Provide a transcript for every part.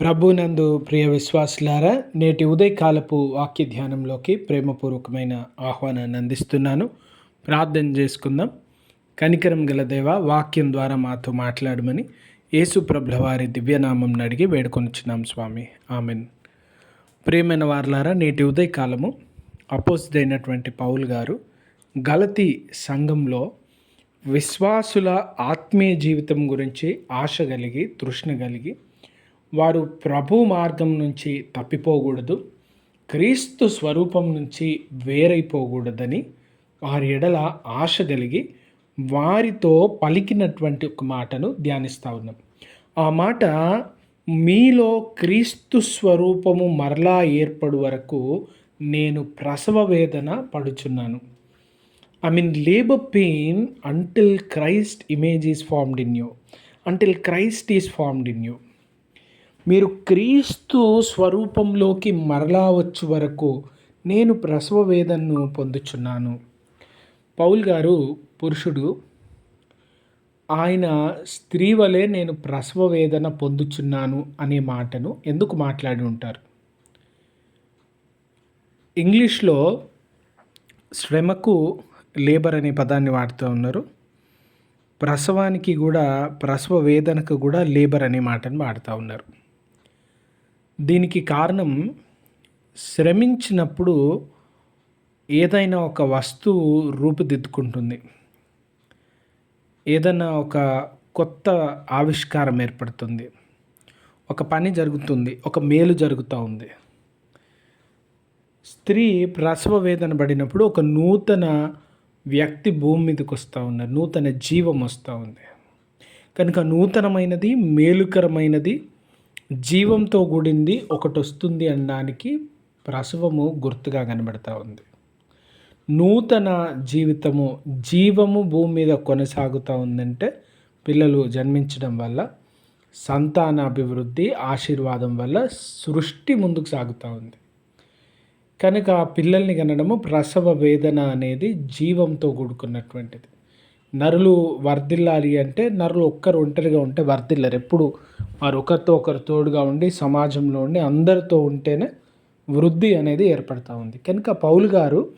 ప్రభునందు ప్రియ విశ్వాసులారా నేటి ఉదయకాలపు వాక్య ధ్యానంలోకి ప్రేమపూర్వకమైన ఆహ్వానాన్ని అందిస్తున్నాను. ప్రార్థన చేసుకుందాం. కనికరం గల దేవ వాక్యం ద్వారా మాతో మాట్లాడమని యేసు ప్రభుల వారి దివ్యనామం అడిగి వేడుకొనిచున్నాం స్వామి. ఆమెన్. ప్రియమైన వారలారా నేటి ఉదయకాలము అపోజిట్ అయినటువంటి పౌల్ గారు గలతి సంఘంలో విశ్వాసుల ఆత్మీయ జీవితం గురించి ఆశ కలిగి తృష్ణ కలిగి వారు ప్రభు మార్గం నుంచి తప్పిపోకూడదు. క్రీస్తు స్వరూపం నుంచి వేరైపోకూడదని వారి ఎడల ఆశ కలిగి వారితో పలికినటువంటి ఒక మాటను ధ్యానిస్తూ ఉన్నాం. ఆ మాట మీలో క్రీస్తు స్వరూపము మరలా ఏర్పడు వరకు నేను ప్రసవ వేదన పడుచున్నాను. I mean labour pain until Christ image is formed in you until Christ is formed in you మీరు క్రీస్తు స్వరూపంలోకి మరలా వచ్చు వరకు నేను ప్రసవ వేదనను పొందుచున్నాను. పౌల్ గారు పురుషుడు ఆయన స్త్రీ వలె నేను ప్రసవ వేదన పొందుచున్నాను అనే మాటను ఎందుకు మాట్లాడి ఉంటారు? ఇంగ్లీష్లో శ్రమకు లేబర్ అనే పదాన్ని వాడుతూ ఉన్నారు. ప్రసవానికి కూడా ప్రసవ వేదనకు కూడా లేబర్ అనే మాటను వాడుతూ ఉన్నారు. దీనికి కారణం శ్రమించినప్పుడు ఏదైనా ఒక వస్తువు రూపుదిద్దుకుంటుంది. ఏదైనా ఒక కొత్త ఆవిష్కారం ఏర్పడుతుంది. ఒక పని జరుగుతుంది ఒక మేలు జరుగుతూ ఉంది. స్త్రీ ప్రసవ వేదన పడినప్పుడు ఒక నూతన వ్యక్తి భూమి మీదకి వస్తూ ఉన్నారు నూతన జీవం వస్తూ ఉంది. కనుక నూతనమైనది మేలుకరమైనది జీవంతో కూడింది ఒకటి వస్తుంది అనడానికి ప్రసవము గుర్తుగా కనబడతా ఉంది. నూతన జీవితము జీవము భూమి మీద కొనసాగుతూ ఉందంటే పిల్లలు జన్మించడం వల్ల సంతాన అభివృద్ధి ఆశీర్వాదం వల్ల సృష్టి ముందుకు సాగుతూ ఉంది. కనుక పిల్లల్ని కనడము ప్రసవ వేదన అనేది జీవంతో కూడుకున్నటువంటిది. నరులు వర్ధిల్లాలి అంటే నరులు ఒక్కరు ఒంటరిగా ఉంటే వర్ధిల్లరు. ఎప్పుడు వారు ఒకరితో ఒకరు తోడుగా ఉండి సమాజంలో ఉండి అందరితో ఉంటేనే వృద్ధి అనేది ఏర్పడుతూ ఉంది. కనుక పౌలు గారు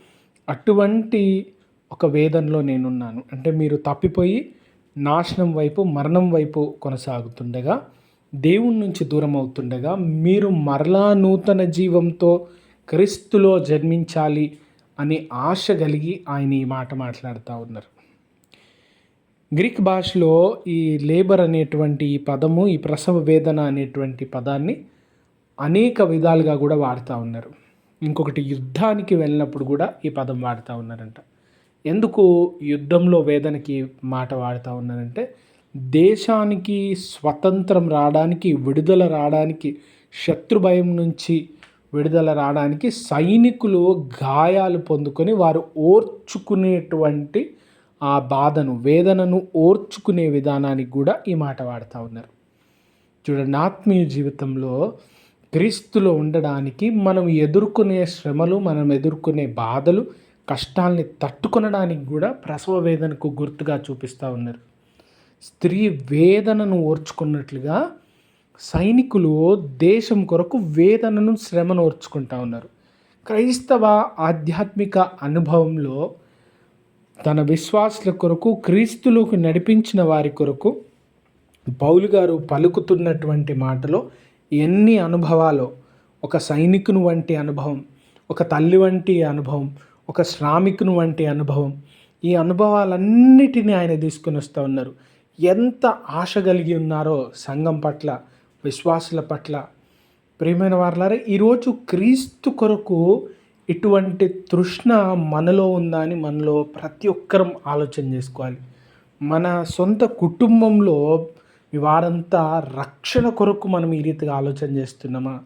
అటువంటి ఒక వేదనలో నేనున్నాను. అంటే మీరు తప్పిపోయి నాశనం వైపు మరణం వైపు కొనసాగుతుండగా దేవుని నుంచి దూరం అవుతుండగా మీరు మరలా నూతన జీవంతో క్రీస్తులో జన్మించాలి అనే ఆశ కలిగి ఆయన ఈ మాట మాట్లాడుతూ ఉన్నారు. గ్రీక్ భాషలో ఈ లేబర్ అనేటువంటి ఈ పదము ఈ ప్రసవ వేదన అనేటువంటి పదాన్ని అనేక విధాలుగా కూడా వాడుతూ ఉన్నారు. ఇంకొకటి యుద్ధానికి వెళ్ళినప్పుడు కూడా ఈ పదం వాడుతూ ఉన్నారంట. ఎందుకు యుద్ధంలో వేదనకి మాట వాడుతూ ఉన్నారంటే దేశానికి స్వతంత్రం రావడానికి విడుదల రావడానికి శత్రు భయం నుంచి విడుదల రావడానికి సైనికులు గాయాలు పొందుకొని వారు ఓర్చుకునేటువంటి ఆ బాధను వేదనను ఓర్చుకునే విధానానికి కూడా ఈ మాట వాడుతూ ఉన్నారు. చూడండి ఆత్మీయ జీవితంలో క్రీస్తులో ఉండడానికి మనం ఎదుర్కొనే శ్రమలు మనం ఎదుర్కొనే బాధలు కష్టాల్ని తట్టుకొనడానికి కూడా ప్రసవ వేదనకు గుర్తుగా చూపిస్తూ ఉన్నారు. స్త్రీ వేదనను ఓర్చుకున్నట్లుగా సైనికులు దేశం కొరకు వేదనను శ్రమను ఓర్చుకుంటా ఉన్నారు. క్రైస్తవ ఆధ్యాత్మిక అనుభవంలో తన విశ్వాసుల కొరకు క్రీస్తులోకి నడిపించిన వారి కొరకు పౌలు గారు పలుకుతున్నటువంటి మాటలో ఎన్ని అనుభవాలు ఒక సైనికుని వంటి అనుభవం ఒక తల్లి వంటి అనుభవం ఒక శ్రామికుని వంటి అనుభవం ఈ అనుభవాలన్నిటినీ ఆయన తీసుకుని వస్తూ ఉన్నారు. ఎంత ఆశ కలిగి ఉన్నారో సంఘం పట్ల విశ్వాసుల పట్ల. ప్రియమైన వారులారా ఈరోజు క్రీస్తు కొరకు ఇటువంటి తృష్ణ మనలో ఉందా అని మనలో ప్రతి ఒక్కరం ఆలోచన చేసుకోవాలి. మన సొంత కుటుంబంలో వారంతా రక్షణ కొరకు మనం ఈ రీతిగా ఆలోచన చేస్తున్నామా?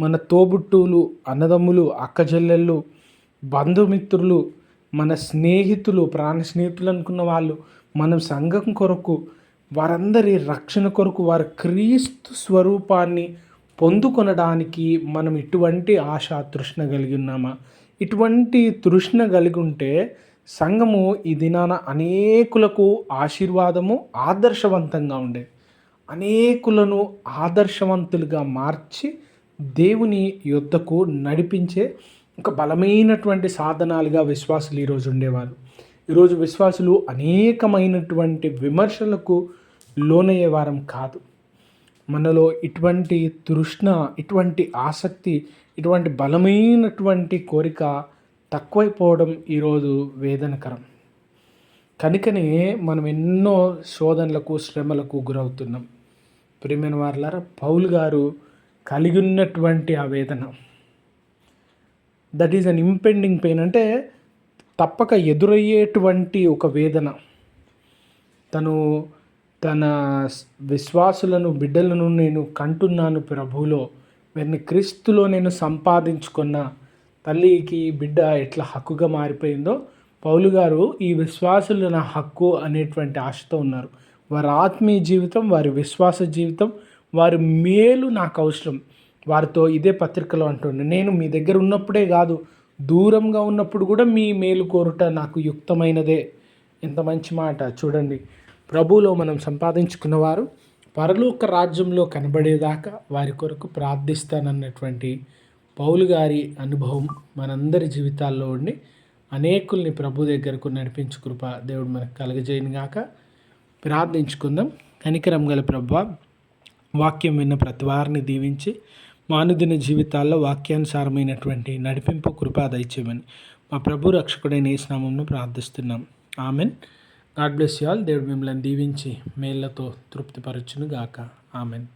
మన తోబుట్టువులు అన్నదమ్ములు అక్కచెల్లెళ్ళు బంధుమిత్రులు మన స్నేహితులు ప్రాణ స్నేహితులు అనుకున్న వాళ్ళు మనం సంఘం కొరకు వారందరి రక్షణ కొరకు వారి క్రీస్తు స్వరూపాన్ని పొందుకొనడానికి మనం ఇటువంటి ఆశ తృష్ణ కలిగి ఉన్నామా? ఇటువంటి తృష్ణ కలిగి ఉంటే సంఘము ఈ దినాన అనేకులకు ఆశీర్వాదము ఆదర్శవంతంగా ఉండే. అనేకులను ఆదర్శవంతులుగా మార్చి దేవుని యుద్ధకు నడిపించే ఒక బలమైనటువంటి సాధనాలుగా విశ్వాసులు ఈరోజు ఉండేవారు. ఈరోజు విశ్వాసులు అనేకమైనటువంటి విమర్శలకు లోనయ్యే వారం కాదు. మనలో ఇటువంటి తృష్ణ ఇటువంటి ఆసక్తి ఇటువంటి బలమైనటువంటి కోరిక తక్కువైపోవడం ఈరోజు వేదనకరం. కనుకనే మనం ఎన్నో శోధనలకు శ్రమలకు గురవుతున్నాం. ప్రియమైన వారులారా పౌల్ గారు కలిగి ఉన్నటువంటి ఆ వేదన. That is an impending pain అంటే తప్పక ఎదురయ్యేటువంటి ఒక వేదన. తను తన విశ్వాసులను బిడ్డలను నేను కంటున్నాను ప్రభువులో. వీరిని క్రీస్తులో నేను సంపాదించుకున్న తల్లికి బిడ్డ ఎట్లా హక్కుగా మారిపోయిందో పౌలు గారు ఈ విశ్వాసులు నా హక్కు అనేటువంటి ఆశతో ఉన్నారు. వారి ఆత్మీయ జీవితం వారి విశ్వాస జీవితం వారి మేలు నాకు అవసరం. వారితో ఇదే పత్రికలో అంటుండే నేను మీ దగ్గర ఉన్నప్పుడే కాదు దూరంగా ఉన్నప్పుడు కూడా మీ మేలు కోరుట నాకు యుక్తమైనదే. ఎంత మంచి మాట చూడండి. ప్రభువులో మనం సంపాదించుకున్నవారు పరలోక రాజ్యంలో కనబడేదాకా వారి కొరకు ప్రార్థిస్తానన్నటువంటి పౌలు గారి అనుభవం మనందరి జీవితాల్లో ఉండి అనేకుల్ని ప్రభు దగ్గరకు నడిపించు కృప దేవుడు మనకు కలగజేయను గాక. ప్రార్థించుకుందాం. కనికరం గల ప్రభు వాక్యం విన్న ప్రతి వారిని దీవించి మానుదిన జీవితాల్లో వాక్యానుసారమైనటువంటి నడిపింపు కృపా దయచేయమని మా ప్రభు రక్షకుడైన ఏ స్నామంను ప్రార్థిస్తున్నాం. Amen. God bless you all. దేవుడు మిమ్మల్ని దీవించి మేళ్ళతో తృప్తిపరచును గాక ఆమెన్.